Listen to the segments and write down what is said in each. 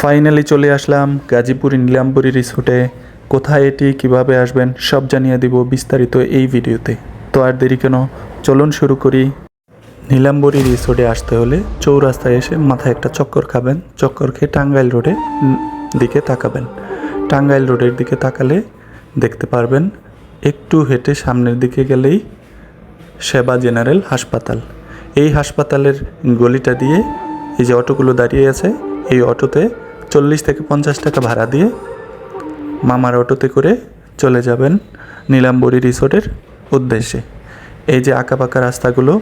Finally চলে আসলাম গাজীপুর নীলাম্বরী রিসোর্টে কোথায় এটি, কীভাবে আসবেন, সব জানিয়ে দিব বিস্তারিত এই ভিডিওতে। তো আর দেরি কেন? চলুন শুরু করি। নীলাম্বরী রিসোর্টে আসতে হলে চৌরাস্তায় এসে মাথায় একটা চক্কর খাবেন। চক্কর খেয়ে টাঙ্গাইল রোডে দিকে তাকাবেন। টাঙ্গাইল রোডের দিকে তাকালে দেখতে পারবেন, একটু হেঁটে সামনের দিকে গেলেই সেবা জেনারেল হাসপাতাল। এই হাসপাতালের গলিটা দিয়ে এই যে অটোগুলো দাঁড়িয়ে আছে, এই অটোতে চল্লিশ থেকে পঞ্চাশ টাকা ভাড়া দিয়ে মামার অটোতে করে চলে যাবেন নীলাম্বরী রিসোর্টের উদ্দেশ্যে। এই যে আঁকাবাঁকা রাস্তাগুলো,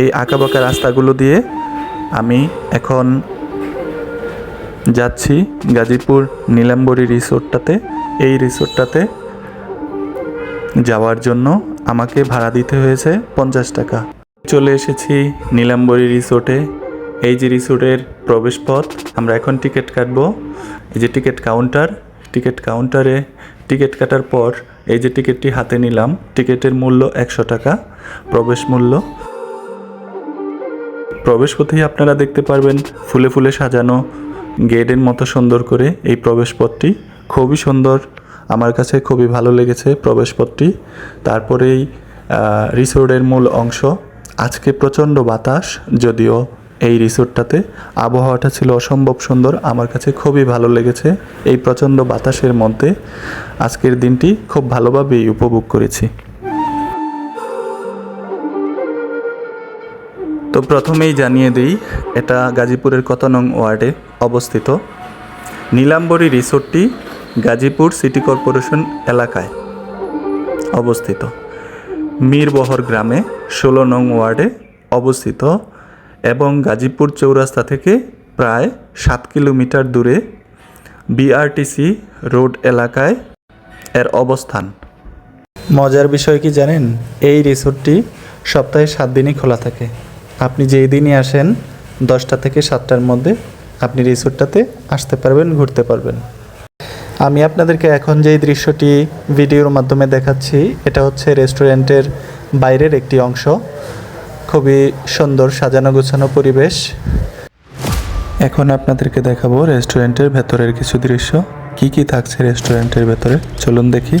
এই আঁকাবাঁকা রাস্তাগুলো দিয়ে আমি এখন যাচ্ছি গাজীপুর নীলাম্বরী রিসোর্টটাতে। এই রিসোর্টটাতে যাওয়ার জন্য আমাকে ভাড়া দিতে হয়েছে পঞ্চাশ টাকা। চলে এসেছি নীলাম্বরী রিসোর্টে। এই যে রিসোর্টের প্রবেশপথ। আমরা এখন টিকিট কাটবো। এই যে টিকিট কাউন্টার, টিকিট কাউন্টারে টিকিট কাটার পর এই যে টিকিটটি হাতে নিলাম, টিকিটের মূল্য একশো টাকা, প্রবেশ মূল্য। প্রবেশপথেই আপনারা দেখতে পারবেন ফুলে ফুলে সাজানো গেটের মতো সুন্দর করে এই প্রবেশপথটি। খুবই সুন্দর। আমার কাছে খুবই ভালো লেগেছে প্রবেশপথটি। তারপরেই রিসোর্টের মূল অংশ। আজকে প্রচণ্ড বাতাস, যদিও এই রিসোর্টটাতে আবহাওয়াটা ছিল অসম্ভব সুন্দর। আমার কাছে খুবই ভালো লেগেছে এই প্রচণ্ড বাতাসের মধ্যে। আজকের দিনটি খুব ভালোভাবেই উপভোগ করেছি। তো প্রথমেই জানিয়ে দিই, এটা গাজীপুরের কত নং ওয়ার্ডে অবস্থিত। নীলাম্বরী রিসোর্টটি গাজীপুর সিটি কর্পোরেশন এলাকায় অবস্থিত। মীরবহর গ্রামে ষোলো নং ওয়ার্ডে অবস্থিত। এবং গাজীপুর চৌরাস্তা থেকে প্রায় সাত কিলোমিটার দূরে বিআরটিসি রোড এলাকায় এর অবস্থান। মজার বিষয় কি জানেন? এই রিসোর্টটি সপ্তাহে সাত দিনই খোলা থাকে। আপনি যেই দিনই আসেন, দশটা থেকে সাতটার মধ্যে আপনি রিসোর্টটাতে আসতে পারবেন, ঘুরতে পারবেন। আমি আপনাদেরকে এখন যেই দৃশ্যটি ভিডিওর মাধ্যমে দেখাচ্ছি, এটা হচ্ছে রেস্টুরেন্টের বাইরের একটি অংশ। খুবই সুন্দর সাজানো গোছানো পরিবেশ। এখন আপনাদেরকে দেখাবো রেস্টুরেন্টের ভেতরের কিছু দৃশ্য। কি কি থাকছে রেস্টুরেন্টের ভেতরে? চলুন দেখি।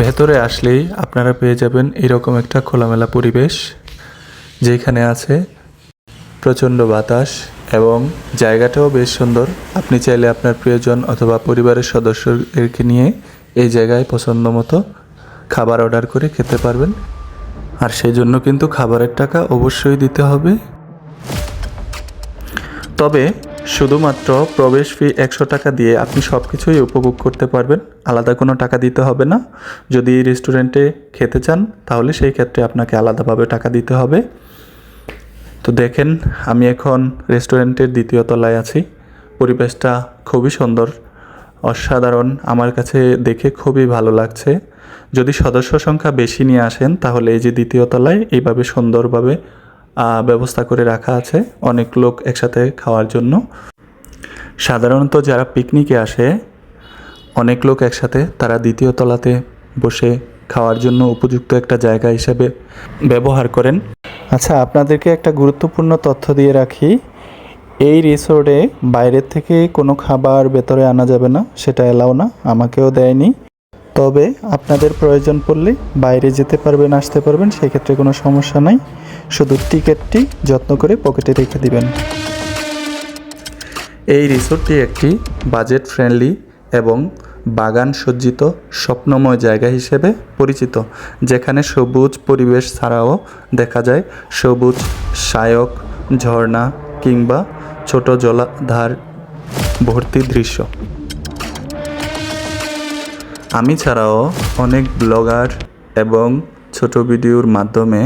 ভেতরে আসলেই আপনারা পেয়ে যাবেন এরকম একটা খোলামেলা পরিবেশ, যেখানে আছে প্রচণ্ড বাতাস এবং জায়গাটাও বেশ সুন্দর। আপনি চাইলে আপনার প্রিয়জন অথবা পরিবারের সদস্যদেরকে নিয়ে এই জায়গায় পছন্দ মতো খাবার অর্ডার করে খেতে পারবেন। আর সেই জন্য কিন্তু খাবারের টাকা অবশ্যই দিতে হবে। তবে শুধুমাত্র প্রবেশ ফি একশো টাকা দিয়ে আপনি সব কিছুই উপভোগ করতে পারবেন। আলাদা কোনো টাকা দিতে হবে না। যদি রেস্টুরেন্টে খেতে চান, তাহলে সেই ক্ষেত্রে আপনাকে আলাদাভাবে টাকা দিতে হবে। তো দেখেন, আমি এখন রেস্টুরেন্টের দ্বিতীয় তলায় আছি। পরিবেশটা খুবই সুন্দর, অসাধারণ। আমার কাছে দেখে খুবই ভালো লাগছে। যদি সদস্য সংখ্যা বেশি নিয়ে আসেন, তাহলে এই যে দ্বিতীয় তলায় এইভাবে সুন্দরভাবে ব্যবস্থা করে রাখা আছে অনেক লোক একসাথে খাওয়ার জন্য। সাধারণত যারা পিকনিকে আসে, অনেক লোক একসাথে তারা দ্বিতীয় তলাতে বসে খাওয়ার জন্য উপযুক্ত একটা জায়গা হিসেবে ব্যবহার করেন। আচ্ছা আপনাদেরকে একটা গুরুত্বপূর্ণ তথ্য দিয়ে রাখি। এই রিসোর্টে বাইরের থেকে কোনো খাবার ভেতরে আনা যাবে না, সেটা এলাও না, আমাকেও দেয়নি। তবে আপনাদের প্রয়োজন পড়লে বাইরে যেতে পারবেন, আসতে পারবেন, সেক্ষেত্রে কোনো সমস্যা নাই। শুধু টিকিটটি যত্ন করে পকেটে রেখে দিবেন। এই রিসোর্টটি একটি বাজেট ফ্রেন্ডলি এবং বাগান সজ্জিত, স্বপ্নময় জায়গা হিসেবে পরিচিত, যেখানে সবুজ পরিবেশ ছাড়াও দেখা যায় সবুজ সায়ক ঝর্ণা কিংবা ছোট জলাধার ভর্তি দৃশ্য। আমি ছাড়াও অনেক ব্লগার এবং ছোট ভিডিওর মাধ্যমে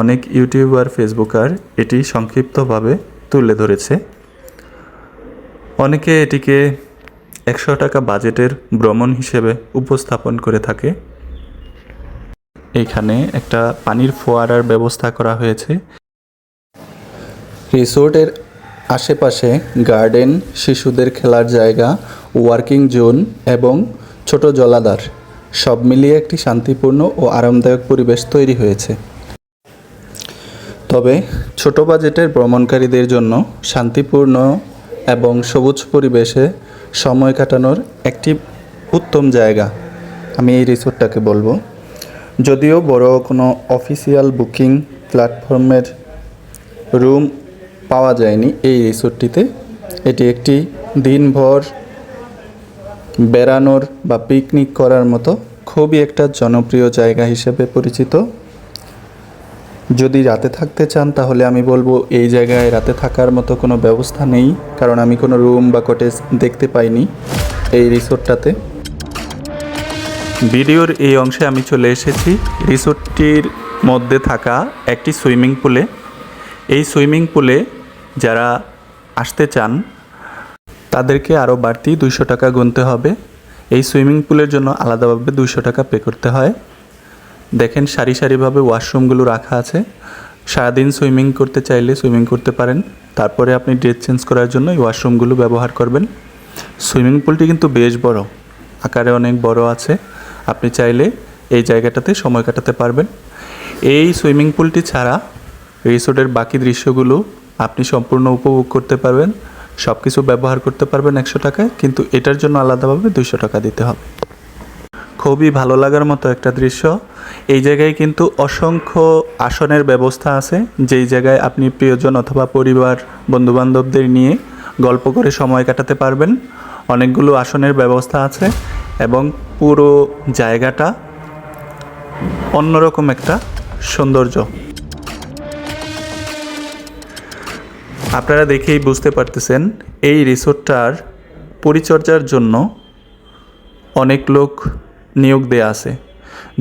অনেক ইউটিউবার, ফেসবুকার এটি সংক্ষিপ্তভাবে তুলে ধরেছে। অনেকে এটিকে একশো টাকা বাজেটের ভ্রমণ হিসেবে উপস্থাপন করে থাকে। এখানে একটা পানির ফোয়ারার ব্যবস্থা করা হয়েছে। রিসোর্টের আশেপাশে গার্ডেন, শিশুদের খেলার জায়গা, ওয়ার্কিং জোন এবং ছোট জলাধার, সব মিলিয়ে একটি শান্তিপূর্ণ ও আরামদায়ক পরিবেশ তৈরি হয়েছে। তবে, ছোট বাজেটের ভ্রমণকারীদের জন্য শান্তিপূর্ণ এবং সবুজ পরিবেশে সময় কাটানোর একটি উত্তম জায়গা। আমি এই রিসোর্টটাকে বলব। যদিও বড় কোনো অফিসিয়াল বুকিং প্ল্যাটফর্মের রুম পাওয়া যায়নি এই রিসোর্টটিতে, এটি একটি দিনভর বেড়ানোর বা পিকনিক করার মতো খুবই একটা জনপ্রিয় জায়গা হিসেবে পরিচিত। যদি রাতে থাকতে চান, তাহলে আমি বলব এই জায়গায় রাতে থাকার মতো কোনো ব্যবস্থা নেই, কারণ আমি কোনো রুম বা কটেজ দেখতে পাইনি এই রিসোর্টটাতে। ভিডিওর এই অংশে আমি চলে এসেছি। রিসোর্টটির মধ্যে থাকা একটি সুইমিং পুলে। এই সুইমিং পুলে যারা আসতে চান তাদেরকে আরও বাড়তি দুইশো টাকা গুনতে হবে। এই সুইমিং পুলের জন্য আলাদাভাবে দুইশো টাকা পে করতে হয়। দেখেন সারি সারিভাবে ওয়াশরুমগুলো রাখা আছে। সারাদিন সুইমিং করতে চাইলে সুইমিং করতে পারেন। তারপরে আপনি ড্রেস চেঞ্জ করার জন্য এই ওয়াশরুমগুলো ব্যবহার করবেন। সুইমিং পুলটি কিন্তু বেশ বড়, আকারে অনেক বড় আছে। আপনি চাইলে এই জায়গাটাতে সময় কাটাতে পারবেন। এই সুইমিং পুলটি ছাড়া রিসোর্টের বাকি দৃশ্যগুলো আপনি সম্পূর্ণ উপভোগ করতে পারবেন। সব কিছু ব্যবহার করতে পারবেন একশো টাকায়, কিন্তু এটার জন্য আলাদাভাবে দুইশো টাকা দিতে হবে। খুবই ভালো লাগার মতো একটা দৃশ্য। এই জায়গায় কিন্তু অসংখ্য আসনের ব্যবস্থা আছে। যেই জায়গায় আপনি প্রিয়জন অথবা পরিবার, বন্ধুবান্ধবদের নিয়ে গল্প করে সময় কাটাতে পারবেন। অনেকগুলো আসনের ব্যবস্থা আছে এবং পুরো জায়গাটা অন্যরকম একটা সৌন্দর্য। আপনারা দেখেই বুঝতে পারতেছেন, এই রিসোর্টটার পরিচর্যার জন্য অনেক লোক নিয়োগ দেয়া আছে।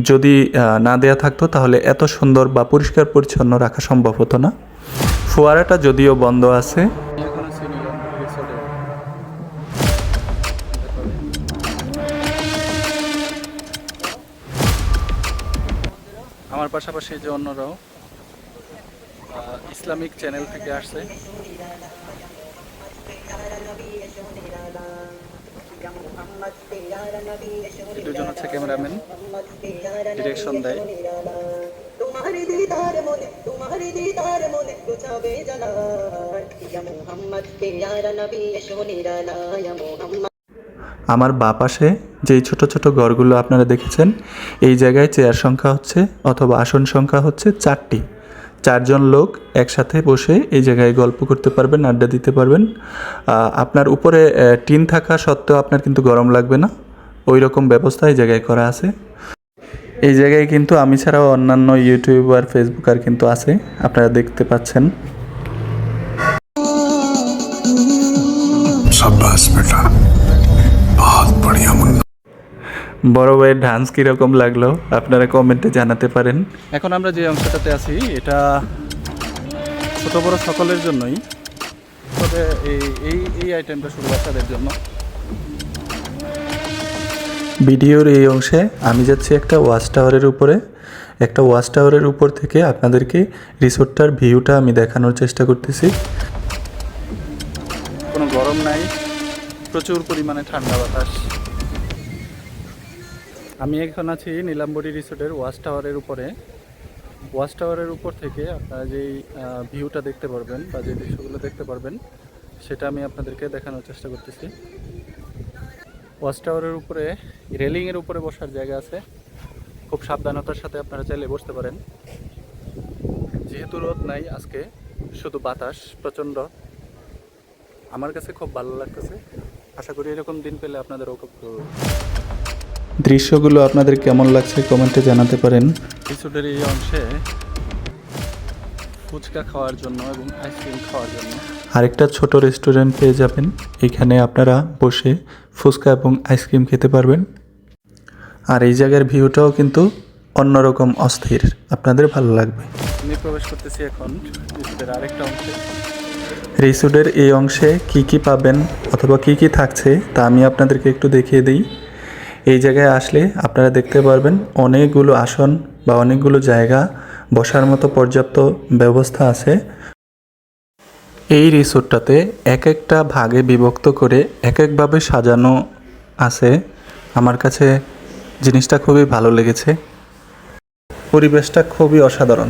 যদি না দেয়া থাকতো তাহলে এত সুন্দর বা পরিষ্কার পরিচ্ছন্ন রাখা সম্ভব হতো না। ফোয়ারাটা যদিও বন্ধ আছে। আমার পাশাপাশি যে অন্যরাও। ইসলামিক চ্যানেল থেকে আসছে। দুজন হচ্ছে ক্যামেরাম্যান। ডিরেকশন দেয়। আমার বা পাশে যেই ছোট ছোট ঘরগুলো আপনারা দেখেছেন এই জায়গায় চেয়ার সংখ্যা হচ্ছে অথবা আসন সংখ্যা হচ্ছে চারটি। চারজন লোক একসাথে বসে এই জায়গায় গল্প করতে পারবেন, আড্ডা দিতে পারবেন। আপনার উপরে টিন থাকা সত্ত্বেও আপনার কিন্তু গরম লাগবে না। ওই রকম ব্যবস্থা এই জায়গায় করা আছে। এই জায়গায় কিন্তু আমি ছাড়াও অন্যান্য ইউটিউবার, ফেসবুকার কিন্তু আছে। আপনারা দেখতে পাচ্ছেন। সব বেটা। বড় ভাইয়ের ডান্স কীরকম লাগল? আপনারা কমেন্টে জানাতে পারেন। এখন আমরা যে অংশটাতে আছি এটা ছোট বড় সকলের জন্যই। তবে এই এই এই আইটেমটা শুধু বাচ্চাদের জন্য। ভিডিওর এই অংশে আমি যাচ্ছি একটা ওয়াচ টাওয়ারের উপরে। একটা ওয়াচ টাওয়ারের উপর থেকে আপনাদেরকে রিসোর্টটার ভিউটা আমি দেখানোর চেষ্টা করতেছি। কোনো গরম নাই প্রচুর পরিমাণে ঠান্ডা বাতাস। আমি এখন আছি নীলাম্বরী রিসোর্টের ওয়াচ টাওয়ারের উপরে। ওয়াচ টাওয়ারের উপর থেকে আপনারা যেই ভিউটা দেখতে পারবেন বা যে দৃশ্যগুলো দেখতে পারবেন, সেটা আমি আপনাদেরকে দেখানোর চেষ্টা করতেছি। ওয়াচ টাওয়ারের উপরে, রেলিংয়ের উপরে বসার জায়গা আছে। খুব সাবধানতার সাথে আপনারা চাইলে বসতে পারেন। যেহেতু রোদ নাই আজকে, শুধু বাতাস, প্রচণ্ড। আমার কাছে খুব ভালো লাগতেছে। আশা করি এরকম দিন পেলে আপনাদেরও খুব দৃশ্যগুলো আপনাদের কেমন লাগছে কমেন্টে জানাতে পারেন। রিসোর্টের এই অংশে ফুচকা খাওয়ার জন্য এবং আইসক্রিম খাওয়ার জন্য। আরেকটা ছোট রেস্টুরেন্ট পেয়ে যাবেন। এখানে আপনারা বসে ফুচকা এবং আইসক্রিম খেতে পারবেন। আর এই জায়গার ভিউটাও কিন্তু অন্যরকম অস্থির। আপনাদের ভালো লাগবে। আমি প্রবেশ করতেছি এখন আরেকটা অংশে। রিসোর্টের এই অংশে কি কি পাবেন অথবা কি কি থাকছে তা আমি আপনাদেরকে একটু দেখিয়ে দিই। এই জায়গায় আসলে আপনারা দেখতে পারবেন অনেকগুলো আসন বা অনেকগুলো জায়গা বসার মতো পর্যাপ্ত ব্যবস্থা আছে। এই রিসোর্টটাতে এক একটা ভাগে বিভক্ত করে এক একভাবে সাজানো আছে। আমার কাছে জিনিসটা খুবই ভালো লেগেছে। পরিবেশটা খুবই অসাধারণ।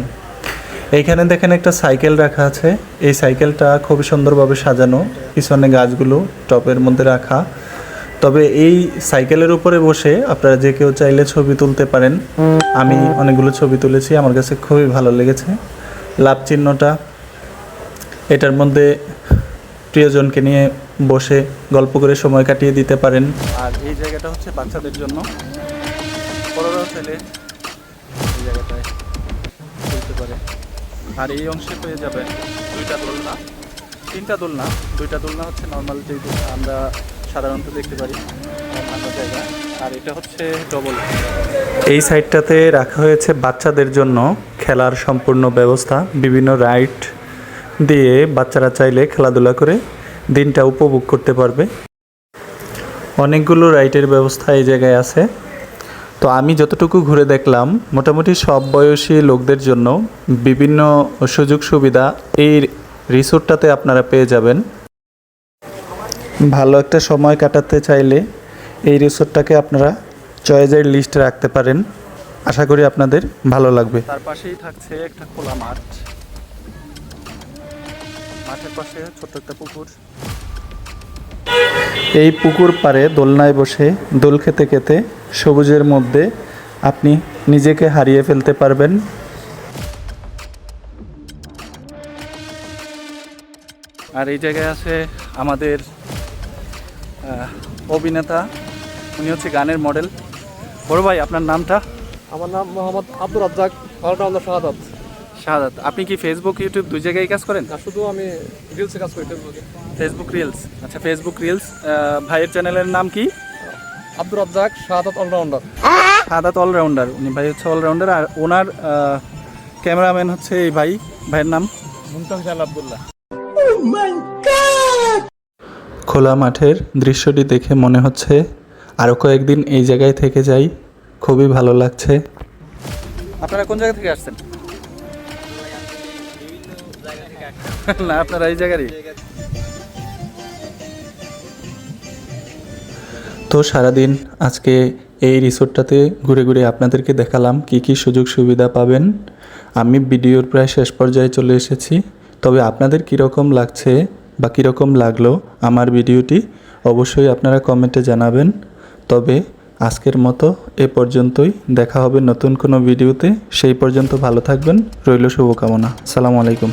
এইখানে দেখেন একটা সাইকেল রাখা আছে। এই সাইকেলটা খুবই সুন্দরভাবে সাজানো। পিছনে গাছগুলো টপের মধ্যে রাখা। তবে এই সাইকেলের উপরে বসে আপনারা যে কেউ চাইলে ছবি তুলতে পারেন। আমি অনেকগুলো ছবি তুলেছি, আমার কাছে খুবই ভালো লেগেছে। লাভ চিহ্নটা, এটার মধ্যে প্রিয়জনকে নিয়ে বসে গল্প করে সময় কাটিয়ে দিতে পারেন। আর এই জায়গাটা হচ্ছে বাচ্চাদের জন্য। বড়রাও চাইলে এই জায়গাটায় পারে। আর এই অংশে পেয়ে যাবেন দুইটা দোলনা। তিনটা দোলনা, দুইটা দোলনা হচ্ছে নর্মাল যে আমরা সাধারণত দেখতে পারি। আর এটা হচ্ছে ডবল এই সাইডটাতে রাখা হয়েছে বাচ্চাদের জন্য খেলার সম্পূর্ণ ব্যবস্থা, বিভিন্ন রাইড দিয়ে বাচ্চারা চাইলে খেলাধুলা করে দিনটা উপভোগ করতে পারবে। অনেকগুলো রাইডের ব্যবস্থা এই জায়গায় আছে। তো আমি যতটুকু ঘুরে দেখলাম, মোটামুটি সব বয়সী লোকদের জন্য বিভিন্ন সুযোগ সুবিধা এই রিসোর্টটাতে আপনারা পেয়ে যাবেন। ভালো একটা সময় কাটাতে চাইলে এই রিসোর্টটাকে আপনারা চয়েসের লিস্টে রাখতে পারেন। আশা করি আপনাদের ভালো লাগবে। তার পাশেই থাকছে একটা খোলা মাঠ। মাঠের পাশে ছোট্ট একটা পুকুর। এই পুকুর পাড়ে দোলনায় বসে দোল খেতে খেতে সবুজের মধ্যে আপনি নিজেকে হারিয়ে ফেলতে পারবেন। আর এই জায়গায় আছে আমাদের অভিনেতা উনি হচ্ছে গানের মডেল বড় ভাই আপনার নামটা? আমার নাম মোহাম্মদ আব্দুর রাজ্জাক অলরাউন্ডার শাহাদাত। শাহাদাত। আপনি কি ফেসবুক ইউটিউব দুই জায়গায় কাজ করেন? শুধু আমি রিলসে কাজ করি ফেসবুকে ফেসবুক রিলস আচ্ছা ফেসবুক রিলস ভাইয়ের চ্যানেলের নাম কি? আব্দুর রাজ্জাক শাহাদাত অলরাউন্ডার সাদাত অলরাউন্ডার উনি ভাই হচ্ছে অলরাউন্ডার আর ওনার ক্যামেরাম্যান হচ্ছে এই ভাই। ভাইয়ের নাম? মুমতাজ আল আবদুল্লাহ। খোলা মাঠের দৃশ্যটি দেখে মনে হচ্ছে আরও কয়েকদিন এই জায়গায় থেকে যাই। খুবই ভালো লাগছে। আপনারা কোন জায়গা থেকে আসছেন? না আপনারা এই জায়গারই। তো সারাদিন আজকে এই রিসোর্টটাতে ঘুরে ঘুরে আপনাদেরকে দেখালাম কি কি সুযোগ সুবিধা পাবেন। আমি ভিডিওর প্রায় শেষ পর্যায়ে চলে এসেছি। তবে আপনাদের কীরকম লাগছে বা কীরকম লাগল আমার ভিডিওটি অবশ্যই আপনারা কমেন্টে জানাবেন। তবে আজকের মতো এ পর্যন্তই। দেখা হবে নতুন কোনো ভিডিওতে। সেই পর্যন্ত ভালো থাকবেন। রইল শুভকামনা। সালাম আলাইকুম।